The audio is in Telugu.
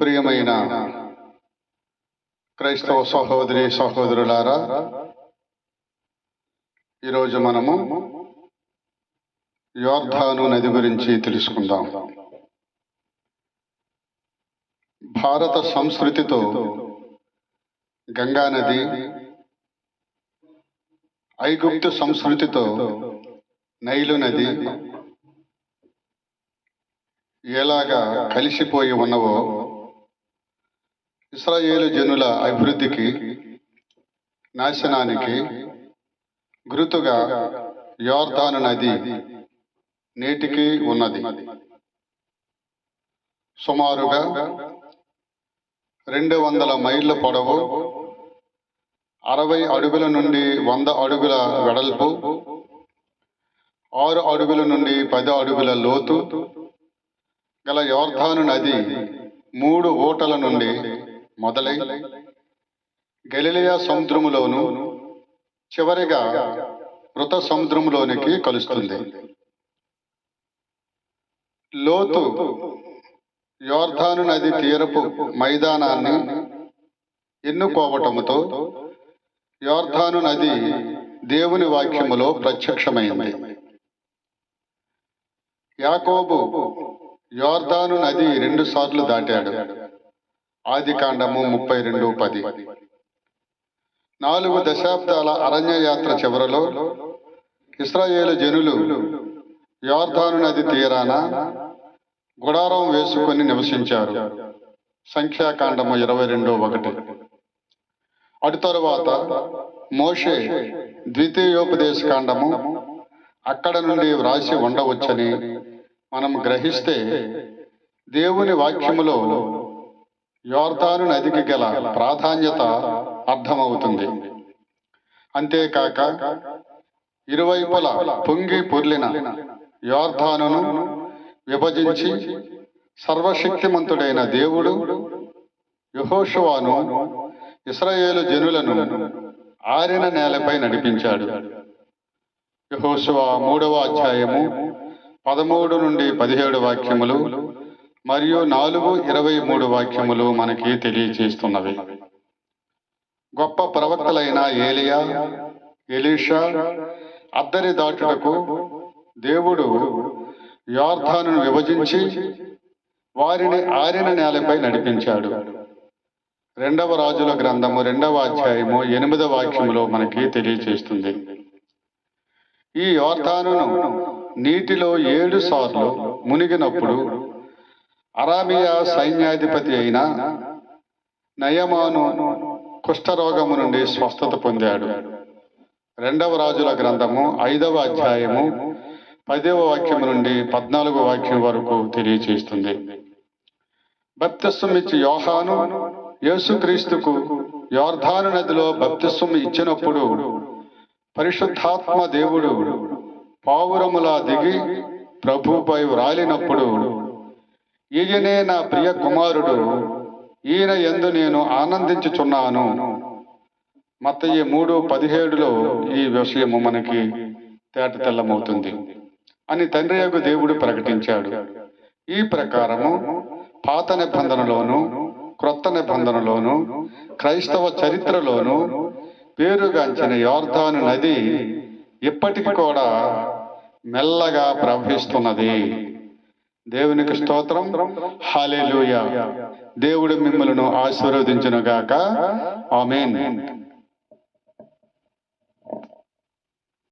ప్రియమైన క్రైస్తవ సహోదరి సహోదరులారా ఈరోజు మనము యోర్ధాను నది గురించి తెలుసుకుందాం. భారత సంస్కృతితో గంగా నది ఐగుప్తు సంస్కృతితో నైలు నది ఎలాగా కలిసిపోయి ఉన్నవో ఇస్రాయేలు జనుల అభివృద్ధికి నాశనానికి గురుతుగా యోర్ధాను నది నేటికి ఉన్నది. సుమారుగా రెండు వందల మైళ్ళ పొడవు అరవై అడుగుల నుండి వంద అడుగుల వెడల్పు ఆరు అడుగుల నుండి పది అడుగుల లోతు గల యోర్ధాను నది మూడు ఓటల నుండి మొదలై గలిలియా సముద్రములోను చివరిగా మృత సముద్రములోనికి కలుస్తుంది. లోతు యోర్ధాను నది తీరపు మైదానాన్ని ఎన్నుకోవటముతో యోర్ధాను నది దేవుని వాక్యములో ప్రత్యక్షమైంది. యాకోబు యోర్ధాను నది రెండుసార్లు దాటాడు. ఆది కాండము ముప్పై రెండు పది. నాలుగు దశాబ్దాల అరణ్య యాత్ర చివరలో ఇస్రాయేల్ జనులు యోర్దాను నది తీరాన గుడారం వేసుకొని నివసించారు. సంఖ్యాకాండము ఇరవై రెండు ఒకటి. అటు తరువాత మోషే ద్వితీయోపదేశ కాండము అక్కడ నుండి వ్రాసి ఉండవచ్చని మనం గ్రహిస్తే దేవుని వాక్యములో యోర్దాను నదికి గల ప్రాధాన్యత అర్థమవుతుంది. అంతేకాక ఇరువైపుల పొంగి పొర్లిన యోర్ధానును విభజించి సర్వశక్తిమంతుడైన దేవుడు యహోషువాను ఇస్రాయేలు జనులను ఆరిన నేలపై నడిపించాడు. యహోషువా మూడవ అధ్యాయము పదమూడు నుండి పదిహేడు వాక్యములు మరియు నాలుగు ఇరవై మూడు వాక్యములు మనకి తెలియచేస్తున్నవి. గొప్ప ప్రవక్తలైన ఏలియా ఎలీషా అద్దరి దాటుటకు దేవుడు యార్థాను విభజించి వారిని ఆరిన నేలపై నడిపించాడు. రెండవ రాజుల గ్రంథము రెండవ అధ్యాయము ఎనిమిదవ వాక్యములో మనకి తెలియచేస్తుంది. ఈ యోర్ధానును నీటిలో ఏడు సార్లు మునిగినప్పుడు అరామియా సైన్యాధిపతి అయిన నయమాను కుష్ఠరోగము నుండి స్వస్థత పొందాడు. రెండవ రాజుల గ్రంథము ఐదవ అధ్యాయము పదవ వాక్యం నుండి పద్నాలుగో వాక్యం వరకు తెలియచేస్తుంది. బప్తిస్వం ఇచ్చి యోహాను యేసుక్రీస్తుకు యోర్ధాను నదిలో బప్తిస్వం ఇచ్చినప్పుడు పరిశుద్ధాత్మ దేవుడు పావురములా దిగి ప్రభుపై వ్రాలినప్పుడు ఈయనే నా ప్రియ కుమారుడు. ఈయన ఎందు నేను ఆనందించుచున్నాను. మత్తయి మూడు పదిహేడులో ఈ విషయము మనకి తేట తెల్లమవుతుంది. అని తండ్రి యొక్క దేవుడు ప్రకటించాడు. ఈ ప్రకారము పాత నిబంధనలోను క్రొత్త నిబంధనలోను క్రైస్తవ చరిత్రలోను పేరుగాంచిన యోర్ధాను నది ఇప్పటికి కూడా మెల్లగా ప్రవహిస్తున్నది. దేవునికి స్తోత్రం. హాలేలుయ దేవుడు మిమ్మలను ఆశీర్వదించునుగాక. ఆమెన్.